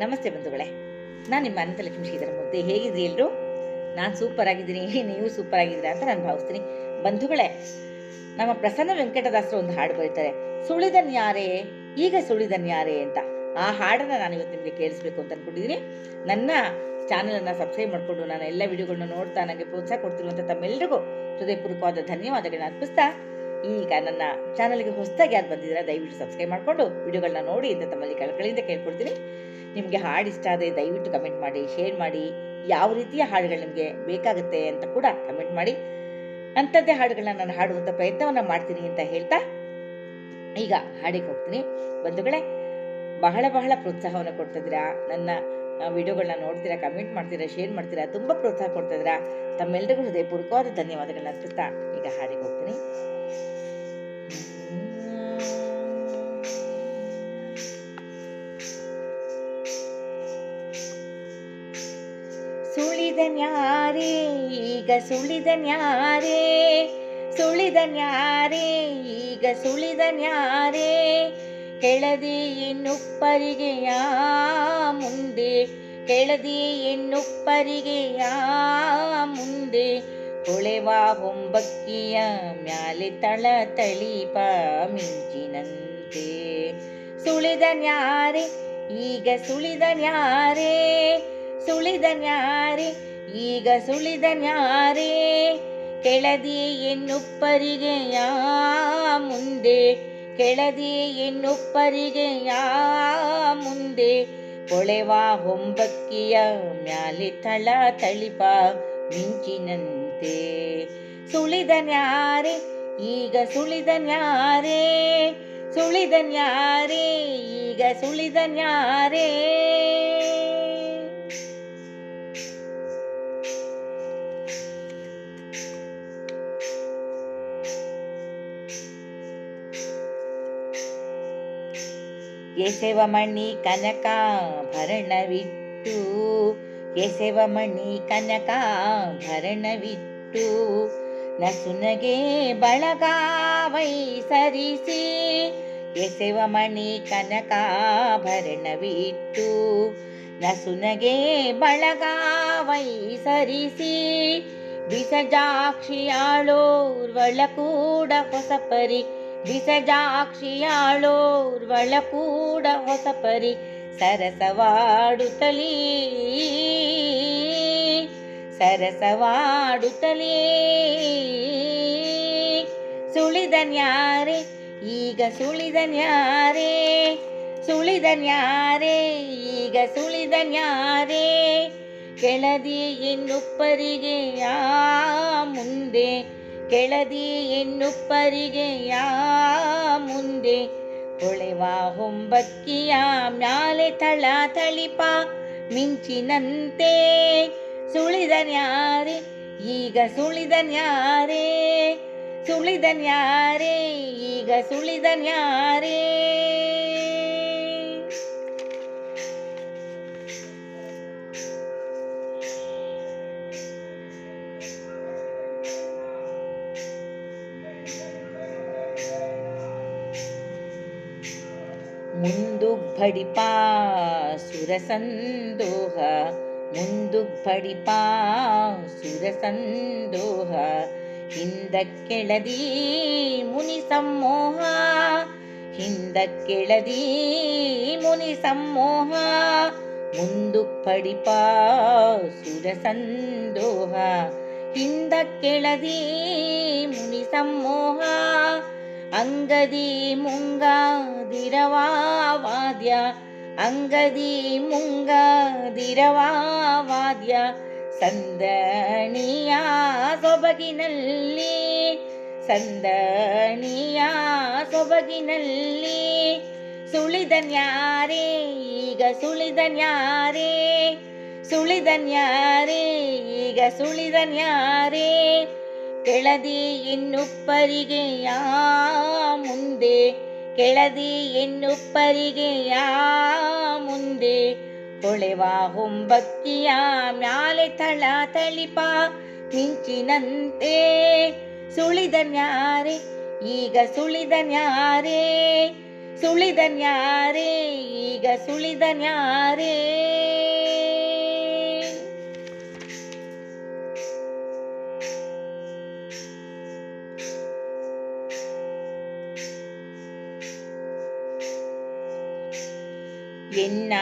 ನಮಸ್ತೆ ಬಂಧುಗಳೇ. ನಾನು ನಿಮ್ಮ ಅನಂತಲಕ್ಷ್ಮಿ ಶ್ರೀಧರ ಮುದ್ದೆ ಹೇಗಿದ್ರಿ ಎಲ್ಲರೂ ನಾನು ಸೂಪರ್ ಆಗಿದ್ದೀನಿ. ನೀವು ಸೂಪರ್ ಆಗಿದ್ದೀರಾ ಅಂತ ನಾನು ಭಾವಿಸ್ತೀನಿ. ಬಂಧುಗಳೇ, ನಮ್ಮ ಪ್ರಸನ್ನ ವೆಂಕಟದಾಸರು ಒಂದು ಹಾಡು ಬರೀತಾರೆ. ಸುಳಿದನ್ಯಾರೇ ಈಗ ಸುಳಿದನ್ ಯಾರೇ ಅಂತ. ಆ ಹಾಡನ್ನ ನಾನು ಇವತ್ತು ನಿಮಗೆ ಕೇಳಿಸ್ಬೇಕು ಅಂತ ಅಂದ್ಕೊಂಡಿದ್ದೀನಿ ನನ್ನ ಚಾನಲನ್ನು ಸಬ್ಸ್ಕ್ರೈಬ್ ಮಾಡಿಕೊಂಡು ನಾನು ಎಲ್ಲ ವಿಡಿಯೋಗಳನ್ನ ನೋಡ್ತಾ ನನಗೆ ಪ್ರೋತ್ಸಾಹ ಕೊಡ್ತಿರುವಂಥ ತಮ್ಮೆಲ್ಲರಿಗೂ ಹೃದಯಪೂರ್ವಕವಾದ ಧನ್ಯವಾದಗಳನ್ನ ಅರ್ಪಿಸ್ತಾ, ಈಗ ನನ್ನ ಚಾನಲ್ಗೆ ಹೊಸದಾಗಿ ಯಾರು ಬಂದಿದ್ದೀರಾ, ದಯವಿಟ್ಟು ಸಬ್ಸ್ಕ್ರೈಬ್ ಮಾಡಿಕೊಂಡು ವಿಡಿಯೋಗಳನ್ನ ನೋಡಿ ಅಂತ ತಮ್ಮಲ್ಲಿ ಕಳಕಳಿಯಿಂದ ಕೇಳ್ಕೊಳ್ತೀನಿ ನಿಮಗೆ ಹಾಡು ಇಷ್ಟ ಆದರೆ ದಯವಿಟ್ಟು ಕಮೆಂಟ್ ಮಾಡಿ ಶೇರ್ ಮಾಡಿ, ಯಾವ ರೀತಿಯ ಹಾಡುಗಳು ನಿಮಗೆ ಬೇಕಾಗುತ್ತೆ ಅಂತ ಕೂಡ ಕಮೆಂಟ್ ಮಾಡಿ. ಅಂಥದ್ದೇ ಹಾಡುಗಳನ್ನ ನಾನು ಹಾಡುವಂಥ ಪ್ರಯತ್ನವನ್ನು ಮಾಡ್ತೀನಿ ಅಂತ ಹೇಳ್ತಾ ಈಗ ಹಾಡಿಗೆ ಹೋಗ್ತೀನಿ. ಬಂಧುಗಳೇ, ಬಹಳ ಬಹಳ ಪ್ರೋತ್ಸಾಹವನ್ನು ಕೊಡ್ತಿದ್ದೀರಾ? ನನ್ನ ವಿಡಿಯೋಗಳನ್ನ ನೋಡ್ತೀರಾ ಕಮೆಂಟ್ ಮಾಡ್ತೀರಾ ಶೇರ್ ಮಾಡ್ತೀರಾ? ತುಂಬ ಪ್ರೋತ್ಸಾಹ ಕೊಡ್ತಿದ್ದೀರಾ? ತಮ್ಮೆಲ್ಲರಿಗೂ ಹೃದಯಪೂರ್ವಕವಾದ ಧನ್ಯವಾದಗಳನ್ನ ಅರ್ಪಿಸ್ತಾ ಈಗ ಹಾಡಿಗೆ ಹೋಗ್ತೀನಿ. ಸುಳಿದನ್ಯಾರೇ ಈಗ ಸುಳಿದನ್ಯಾರೇ ಸುಳಿದನ್ಯಾರೇ ಈಗ ಸುಳಿದನ್ಯಾರೇ ಕೆಳದಿ ಎನ್ನುಪ್ಪರಿಗೆಯ ಮುಂದೆ ಕೆಳದಿ ಎನ್ನುಪ್ಪರಿಗೆಯ ಮುಂದೆ ಹೊಳೆವ ಹೊಂಬಕ್ಕಿಯ ಮ್ಯಾಲೆ ತಳ ತಳಿಪ ಮಿಂಚಿನಂತೆ ಸುಳಿದನ್ಯಾರೇ ಈಗ ಸುಳಿದನ್ಯಾರೇ ಸುಳಿದನ್ಯಾರೇ ಈಗ ಸುಳಿದನ್ಯಾರೇ ಕೆಳದಿ ಎನ್ನುಪ್ಪರಿಗೆಯ ಮುಂದೆ ಕೆಳದಿ ಎನ್ನುಪ್ಪರಿಗೆಯ ಮುಂದೆ ಹೊಳೆವ ಹೊಂಬಕ್ಕಿಯ ಮ್ಯಾಲೆ ತಳ ತಳಿಪ ಮಿಂಚಿನಂತೆ ಸುಳಿದನ್ಯಾರೇ ಈಗ ಸುಳಿದನ್ಯಾರೇ ಸುಳಿದನ್ಯಾರೇ ಈಗ ಸುಳಿದನ್ಯಾರೇ ಎಸೆವಮಣಿ ಕನಕಾಭರಣವಿಟ್ಟು ಎಸೆವಮಣಿ ಕನಕಾಭರಣವಿಟ್ಟು ನಸುನಗೆ ಬಳಗಾವೈ ಸರಿಸಿ ಎಸೆವಮಣಿ ಕನಕಾಭರಣವಿಟ್ಟು ನಸುನಗೆ ಬಳಗಾವೈ ಸರಿಸಿ ಬಿಸಜಾಕ್ಷಿಯಾಳೋರ್ವಳ ಕೂಡ ಹೊಸಪರಿ ಬಿಸಜಾಕ್ಷಿಯಾಳೋರ್ವಳ ಕೂಡ ಹೊಸ ಪರಿ, ಸರಸವಾಡುತ್ತಲೀ. ಸರಸವಾಡುತ್ತಲೇ. ಸುಳಿದನ್ಯಾರೆ ಈಗ ಸುಳಿದನ್ಯಾರೆ ಸುಳಿದನ್ಯಾರೆ ಈಗ ಸುಳಿದನ್ಯಾರೆ ಕೆಳದಿ ಎನ್ನುಪ್ಪರಿಗೆಯ ಮುಂದೆ ಕೆಳದಿ ಎನ್ನುಪ್ಪರಿಗೆಯ ಮುಂದೆ ಹೊಳೆವ ಹೊಂಬಕ್ಕಿಯ ಮ್ಯಾಲೆ ತಳ ತಳಿಪ, ಮಿಂಚಿನಂತೆ ಸುಳಿದನ್ಯಾರೆ ಈಗ ಸುಳಿದನ್ಯಾರೆ ಸುಳಿದನ್ಯಾರೆ ಈಗ ಸುಳಿದನ್ಯಾರೇ ಮುಂದುಗ್ಬಡಿಪಾ ಮುಂದು ಪಡಿಪಾಸುರಸಂದೋಹ ಹಿಂದ ಹಿಂದಕ್ಕೆಳದಿ ಮುನಿ ಸಮ್ಮೋಹ ಹಿಂದಕ್ಕೆಳದಿ ಮುನಿ ಸಮ್ಮೋಹ ಮುಂದು ಫಡಿಪಾಸುರಸಂದೋಹ ಹಿಂದಕ್ಕೆಳದಿ ಮುನಿ ಸಮ್ಮೋಹ ಅಂಗದಿ ಮುಂಗಾದಿರವಾದ್ಯ ಅಂಗದಿ ಮುಂಗಾದಿರವಾದ್ಯ ಸಂದಣಿಯ ಸೊಬಗಿನಲ್ಲಿ ಸಂದಣಿಯ ಸೊಬಗಿನಲ್ಲಿ ಸುಳಿದನ್ಯಾರೇ ಈಗ ಸುಳಿದನ್ಯಾರೇ ಸುಳಿದನ್ಯಾರೇ ಈಗ ಸುಳಿದನ್ಯಾರೇ ಕೆಳದಿ ಎನ್ನುಪ್ಪರಿಗೆಯ ಮುಂದೆ, ಕೆಳದಿ ಎನ್ನುಪ್ಪರಿಗೆಯ ಮುಂದೆ. ಹೊಳೆವ ಹೊಂಬತ್ತಿಯ ಮ್ಯಾಲೆ ತಳ ತಳಿಪ, ಮಿಂಚಿನಂತೆ ಸುಳಿದನ್ಯಾರೇ ಈಗ ಸುಳಿದ ನ್ಯಾರೇ. ಸುಳಿದ ನ್ಯಾರೆ, ಈಗ ಸುಳಿದನ್ಯಾರೇ ಎನ್ನ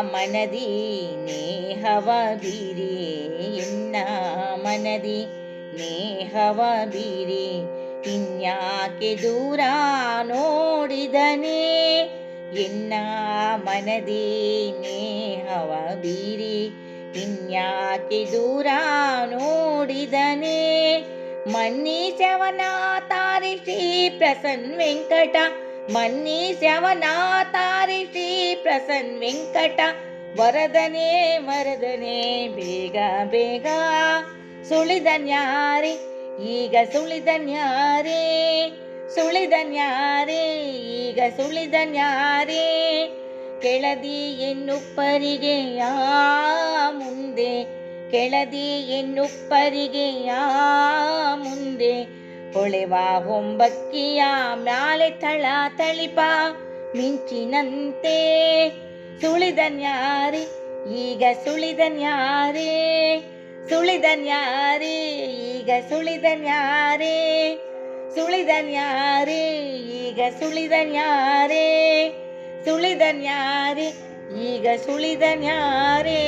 ಮನದಿ ನೇಹವ ಬೀರಿ ಎನ್ನ ಮನದಿ ನೇಹವ ಬೀರಿ ಇನ್ಯಾಕೆ ದೂರ ನೋಡಿದನೆ, ಎನ್ನ ಮನದಿ ನೇಹವ ಬೀರಿ ಇನ್ಯಾಕೆ ದೂರ ನೋಡಿದನೆ ಮನ್ನಿಸವನ ತಾರಿ ಶ್ರೀ ಪ್ರಸನ್ ವೆಂಕಟ ಮನ್ನೀಶವನ ತಾರಿ ಶ್ರೀ ಪ್ರಸನ್ ವೆಂಕಟ, ವರದನೆ ವರದನೆ, ಬೇಗ ಬೇಗ ಸುಳಿದನ್ಯಾರೆ ಈಗ ಸುಳಿದನ್ಯಾರೆ ಸುಳಿದನ್ಯಾರೆ ಈಗ ಸುಳಿದನ್ಯಾರೆ ಕೆಳದಿ ಎನ್ನುಪ್ಪರಿಗೆ ಯಾ ಮುಂದೆ, ಕೆಳದಿ ಎನ್ನುಪ್ಪರಿಗೆ ಯಾ ಮುಂದೆ ಹೊಳೆವ ಹೊಂಬಕ್ಕಿಯ ಮ್ಯಾಲೆ ತಳ ತಳಿಪ ಮಿಂಚಿನಂತೆ. ಸುಳಿದನ್ಯಾರಿ ಈಗ ಸುಳಿದನ್ಯಾರೆ ಸುಳಿದನ್ಯಾರೆ ಈಗ ಸುಳಿದನ್ಯಾರೇ ಸುಳಿದ ನ್ಯಾರಿ ಈಗ ಸುಳಿದನ್ಯಾರೆ ಸುಳಿದನ್ಯಾರೆ ಈಗ ಸುಳಿದನ್ಯಾರೆ